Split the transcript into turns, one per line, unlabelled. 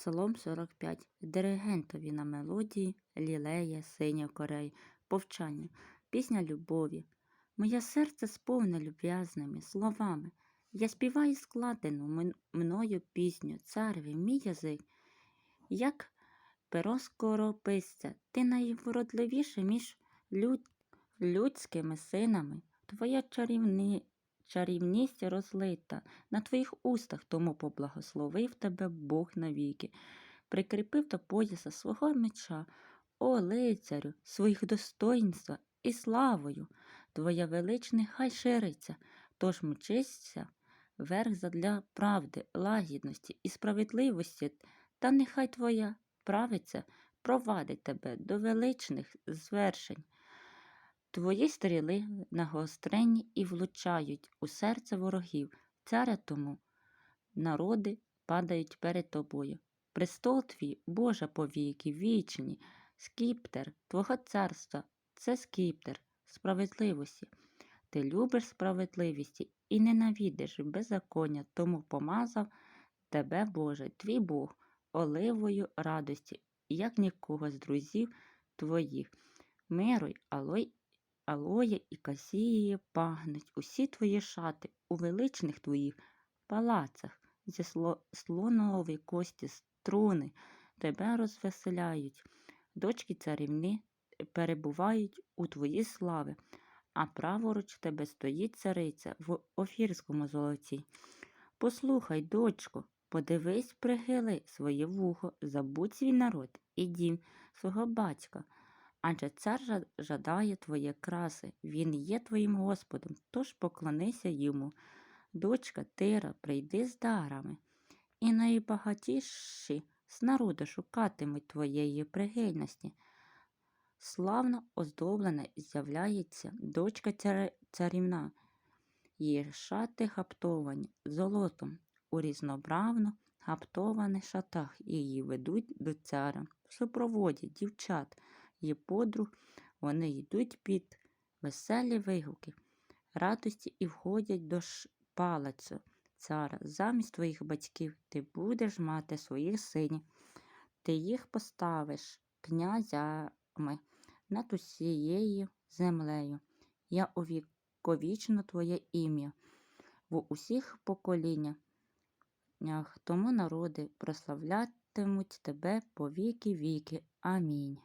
Псалом 45. Диригентові на мелодії Лілея, Синя Корей, Повчання, пісня любові. Моє серце сповне люб'язними словами. Я співаю складену мною пісню, цареві, мій язик. Як перо скорописця, ти найвродливіше між люд... людськими синами. Твоя чарівні... чарівність розлита на твоїх устах, тому поблагословив тебе Бог навіки, прикріпив до пояса свого меча, о лицарю, своїх достоїнства і славою. Твоя величність хай шириться, тож мчися верх задля правди, лагідності і справедливості, та нехай твоя правиця провадить тебе до величних звершень. Твої стріли нагострені і влучають у серце ворогів, царя тому народи падають перед тобою. Престол твій, Боже повіки, вічні, скіптер Твого царства це скіптер справедливості. Ти любиш справедливість і ненавидиш беззаконня, тому помазав тебе, Боже, твій Бог, оливою радості, як нікого з друзів твоїх. Миру й алой, алоє і касії пагнуть усі твої шати у величних твоїх палацах, зі слонової кості струни тебе розвеселяють. Дочки царівни перебувають у твоїй слави, а праворуч тебе стоїть цариця в офірському золоті. Послухай, дочко, подивись, прихили своє вухо, забудь свій народ і дім свого батька. Адже цар жадає твоє краси, він є твоїм Господом, тож поклонися йому. Дочка Тира, прийди з дарами, і найбагатіші з народу шукатимуть твоєї пригильності. Славно оздоблена з'являється дочка царівна, її шати гаптовані золотом, у різнобравно гаптованих шатах її ведуть до царя. В супроводі дівчат, її подруг, вони йдуть під веселі вигуки, радості і входять до палацу цара. Замість твоїх батьків ти будеш мати своїх синів, ти їх поставиш князями над усією землею. Я увіковічну твоє ім'я в усіх поколіннях. Тому народи прославлятимуть тебе по віки віки. Амінь.